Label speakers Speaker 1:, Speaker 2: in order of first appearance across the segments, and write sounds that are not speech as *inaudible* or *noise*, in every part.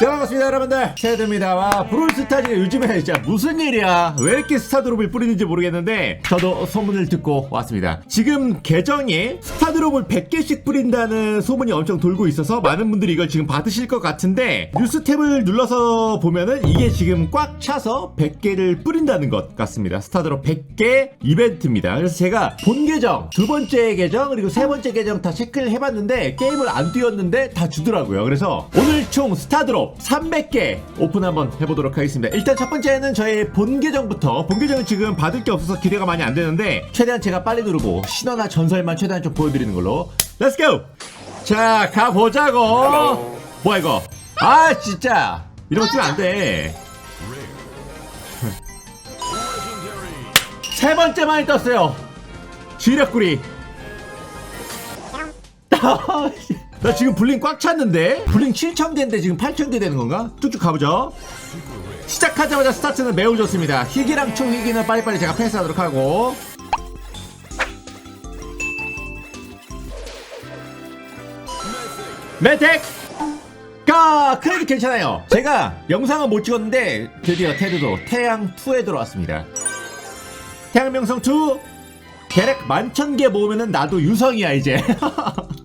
Speaker 1: 자 반갑습니다 여러분들. 세드입니다 와 브롤스타즈가 요즘에 진짜 무슨 일이야? 왜 이렇게 스타드롭을 뿌리는지 모르겠는데 저도 소문을 듣고 왔습니다. 지금 계정에 스타드롭을 100개씩 뿌린다는 소문이 엄청 돌고 있어서 많은 분들이 이걸 지금 받으실 것 같은데 뉴스 탭을 눌러서 보면은 이게 지금 꽉 차서 100개를 뿌린다는 것 같습니다. 스타드롭 100개 이벤트입니다. 그래서 제가 본 계정 두 번째 계정 그리고 세 번째 계정 다 체크를 해봤는데 게임을 안 뛰었는데 다 주더라고요. 그래서 오늘 총 스타드롭 300개 오픈 한번 해보도록 하겠습니다. 일단 첫 번째는 저의 본 계정부터 본 계정은 지금 받을 게 없어서 기대가 많이 안 되는데 최대한 제가 빨리 누르고 신화나 전설만 최대한 좀 보여드리는 걸로. 렛츠 고 자 가보자고! 뭐야 이거? 아 진짜! 거 뜨면 안돼. 세 번째 만이 떴어요. 지력구리 *laughs* 나 지금 블링 꽉 찼는데? 블링 7,000개인데 지금 8,000개 되는 건가? 쭉쭉 가보죠. 시작하자마자 스타트는 매우 좋습니다. 희귀랑 총희귀는 빨리빨리 제가 패스하도록 하고. 메텍 가! 크레딧 괜찮아요. 제가 영상은 못 찍었는데 드디어 테드도 태양2에 들어왔습니다. 태양명성2 대략 만천 개 모으면은 나도 유성이야 이제 *laughs*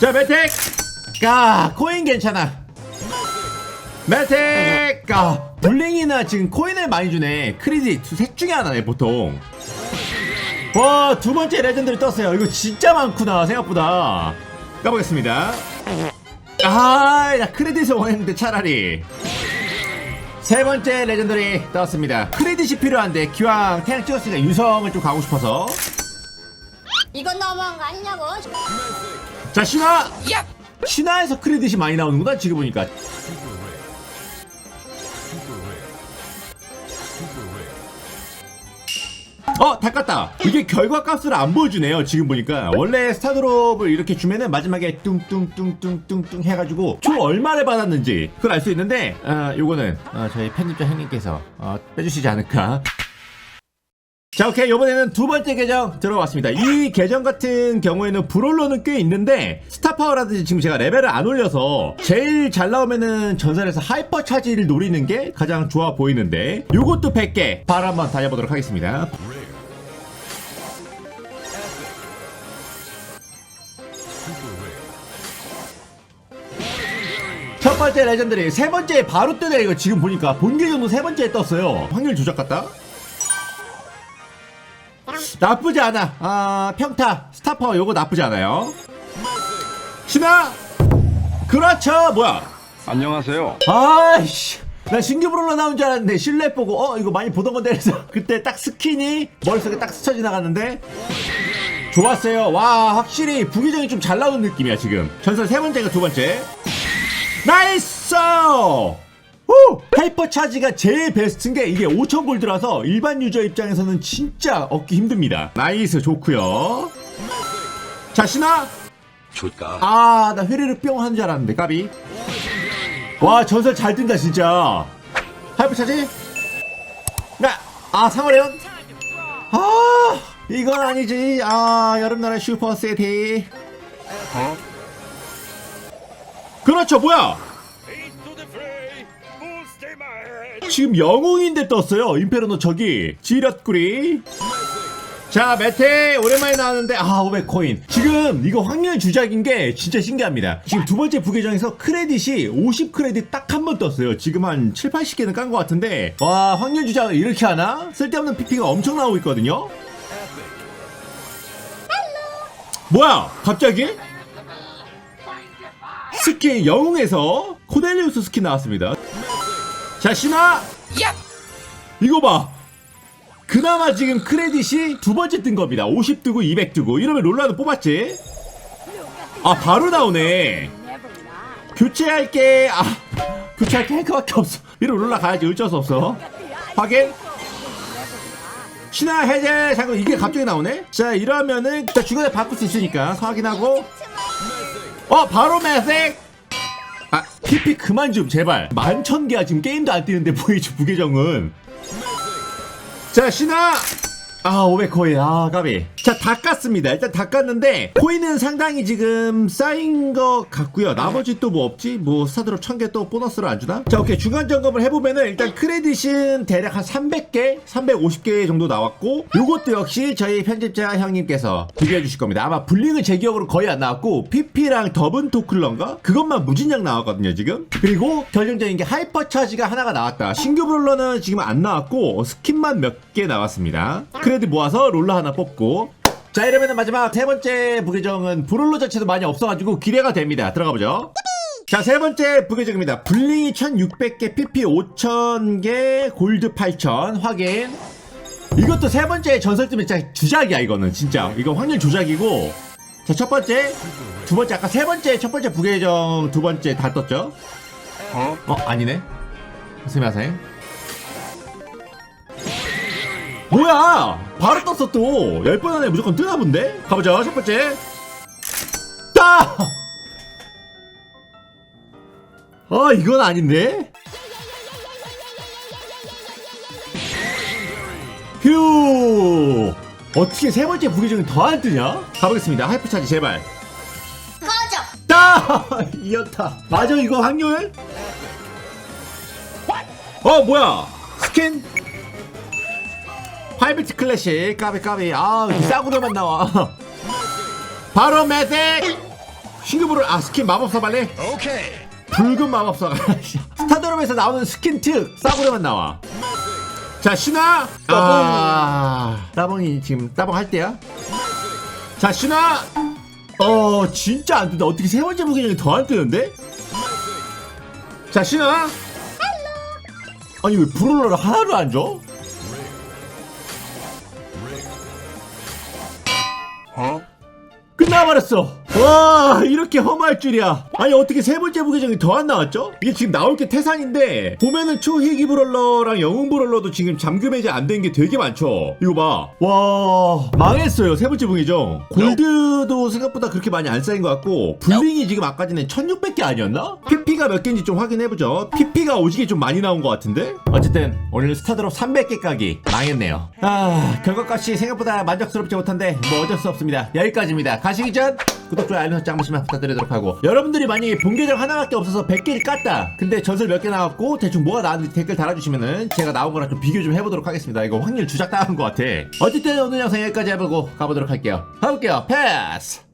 Speaker 1: 자 메텍 가 코인 괜찮아. 메텍 가 블링이나 지금 코인을 많이 주네. 크레딧 셋 중에 하나네 보통. 와 두 번째 레전드를 떴어요. 이거 진짜 많구나 생각보다. 까보겠습니다 아 나 크레딧을 원했는데 차라리. 세 번째 레전드리 떴습니다. 크레딧이 필요한데 기왕 태양 찍었으니까 유성을 좀 가고 싶어서.
Speaker 2: 이건 너무한 거 아니냐고.
Speaker 1: 자 신화. 신화에서 크레딧이 많이 나오는구나 지금 보니까 어, 다 깠다. 이게 결과 값을 안 보여주네요. 지금 보니까 원래 스타드롭을 이렇게 주면은 마지막에 뚱뚱뚱뚱뚱뚱 해가지고 총 얼마를 받았는지 그걸 알 수 있는데 아, 요거는 어, 저희 편집자 형님께서 어, 빼주시지 않을까. 자, 오케이. 이번에는 두 번째 계정 들어왔습니다. 이 계정 같은 경우에는 브롤러는 꽤 있는데, 스타파워라든지 지금 제가 레벨을 안 올려서, 제일 잘 나오면은 전설에서 하이퍼 차지를 노리는 게 가장 좋아 보이는데, 요것도 100개. 바로 한번 다녀보도록 하겠습니다. 첫 번째 레전드리, 세 번째 바로 뜨네, 이거 지금 보니까. 본 계정도 세 번째에 떴어요. 확률 조작 같다? 나쁘지 않아. 아, 평타, 스타파워 요거 나쁘지 않아요. 신화! 그렇죠! 뭐야?
Speaker 3: 안녕하세요.
Speaker 1: 아이씨. 나 신규 브롤러 나온 줄 알았는데 실내 보고 어 이거 많이 보던 건데 그래서 *laughs* 그때 딱 스킨이 머릿속에 딱 스쳐 지나갔는데 좋았어요 와 확실히 부기정이 좀 잘 나오는 느낌이야 지금 전설 세 번째가 두 번째 나이스 오! 하이퍼 차지가 제일 베스트인 게 이게 5천 골드라서 일반 유저 입장에서는 진짜 얻기 힘듭니다 나이스 좋고요 자 신화
Speaker 3: 좋다.
Speaker 1: 아, 나 회리를 뿅 하는 줄 알았는데, 까비. 와, 전설 잘 뜬다, 진짜. 하이프 차지? 나, 아, 상어레온? 아, 이건 아니지. 아, 여름나라 슈퍼 세티.
Speaker 3: 어?
Speaker 1: 그렇죠, 뭐야? 지금 영웅인데 떴어요. 임페르노 저기. 지렛구리. 자, 메테 오랜만에 나왔는데 아, 500코인. 지금 이거 확률 주작인 게 진짜 신기합니다. 지금 두 번째 부계정에서 크레딧이 50 크레딧 딱 한 번 떴어요. 지금 한 7, 80개는 깐 것 같은데 와, 확률 주작을 이렇게 하나? 쓸데없는 PP가 엄청 나오고 있거든요. 뭐야? 갑자기? 스킨 영웅에서 코델리우스 스킨 나왔습니다. 자, 신화! 이거 봐! 그나마 지금 크레딧이 두 번째 뜬 겁니다. 50 뜨고 200 뜨고. 이러면 롤라도 뽑았지? 아, 바로 나오네. 교체할 게. 아, 교체할 게 탱크밖에 없어. 이러면 롤라 가야지. 어쩔 수 없어. 확인. 신화 해제. 잠깐, 이게 갑자기 나오네? 자, 이러면은, 일단 중간에 바꿀 수 있으니까. 확인하고. 어, 바로 매색! 아, PP 그만 좀, 제발. 만천 개야. 지금 게임도 안 뛰는데, 보이지, 부계정은. 자 신화 아 500코인. 아 까비. 자 다 깠습니다. 일단 다 깠는데 코인은 상당히 지금 쌓인 것 같고요. 나머지 또 뭐 없지? 뭐 스타드롭 1000개 또 보너스로 안 주나? 자 오케이. 중간 점검을 해보면은 일단 크레딧은 대략 한 300개 350개 정도 나왔고 요것도 역시 저희 편집자 형님께서 비교해 주실 겁니다. 아마 불링은 제 기억으로 거의 안 나왔고 PP랑 더븐 토클런가? 그것만 무진장 나왔거든요 지금. 그리고 결정적인 게 하이퍼 차지가 하나가 나왔다. 신규 브롤러는 지금 안 나왔고 스킨만 몇 개 나왔습니다 크레딧 모아서 롤러 하나 뽑고 자 이러면 마지막 세 번째 부계정은 브롤러 자체도 많이 없어가지고 기대가 됩니다 들어가 보죠 자, 세 번째 부계정입니다. 블링이 1600개, PP 5000개, 골드 8000 확인. 이것도 세 번째 전설쯤에 진짜 주작이야, 이거는 진짜. 이거 확률 조작이고. 자, 첫 번째, 두 번째, 아까 세 번째, 첫 번째 부계정, 두 번째 다 떴죠?
Speaker 3: 어?
Speaker 1: 어, 아니네. 스미마생. 뭐야! 바로 떴어, 또! 10번 안에 무조건 뜨나 본데? 가보죠, 첫 번째. 따! 아, 이건 아닌데? 휴! 어떻게 세 번째 부계정이 더 안 뜨냐? 가보겠습니다. 하이프 차지, 제발.
Speaker 2: 꺼져.
Speaker 1: 따! *laughs* 이었다. 맞아, 이거 확률? 어, 뭐야? 스킨? 파이비트 클래식, 까비, 까비. 아, 싸구려만 나와. *laughs* 바로 매색! 신규브를, 아, 스킨 마법사 발레?
Speaker 3: 오케이.
Speaker 1: 붉은 마법사가. *laughs* 스타드롬에서 나오는 스킨 특, 싸구려만 나와. 자, 신화! 아, 따봉이 지금 따봉 할 때야? 자, 신화! 어, 진짜 안 뜬다. 어떻게 세 번째 무기력이 더 안 뜨는데? 자, 신화! 아니, 왜 브롤러를 하나도 안 줘? 끝나버렸어. 와, 이렇게 험할 줄이야. 아니, 어떻게 세 번째 부계정이 더 안 나왔죠? 이게 지금 나올 게 태산인데, 보면은 초희기 브롤러랑 영웅 브롤러도 지금 잠금 해제 안 된 게 되게 많죠? 이거 봐. 와, 망했어요. 세 번째 부계정. 골드도 생각보다 그렇게 많이 안 쌓인 것 같고, 블링이 지금 아까 전에 1600개 아니었나? PP가 몇 개인지 좀 확인해보죠. PP가 오지게 좀 많이 나온 것 같은데? 어쨌든, 오늘 스타드롭 300개 까기 망했네요. 아, 결과값이 생각보다 만족스럽지 못한데, 뭐 어쩔 수 없습니다. 여기까지입니다. 가시기 전, 구독, 좋아요, 알림 설정 한 번씩만 부탁드리도록 하고 여러분들이 만약에 본계정 하나밖에 없어서 100개를 깠다. 근데 전설 몇 개 나왔고 대충 뭐가 나왔는지 댓글 달아주시면은 제가 나온 거랑 좀 비교 좀 해보도록 하겠습니다. 이거 확률 주작 당한 것 같아. 어쨌든 오늘 영상 여기까지 해보고 가보도록 할게요. 가볼게요. 패스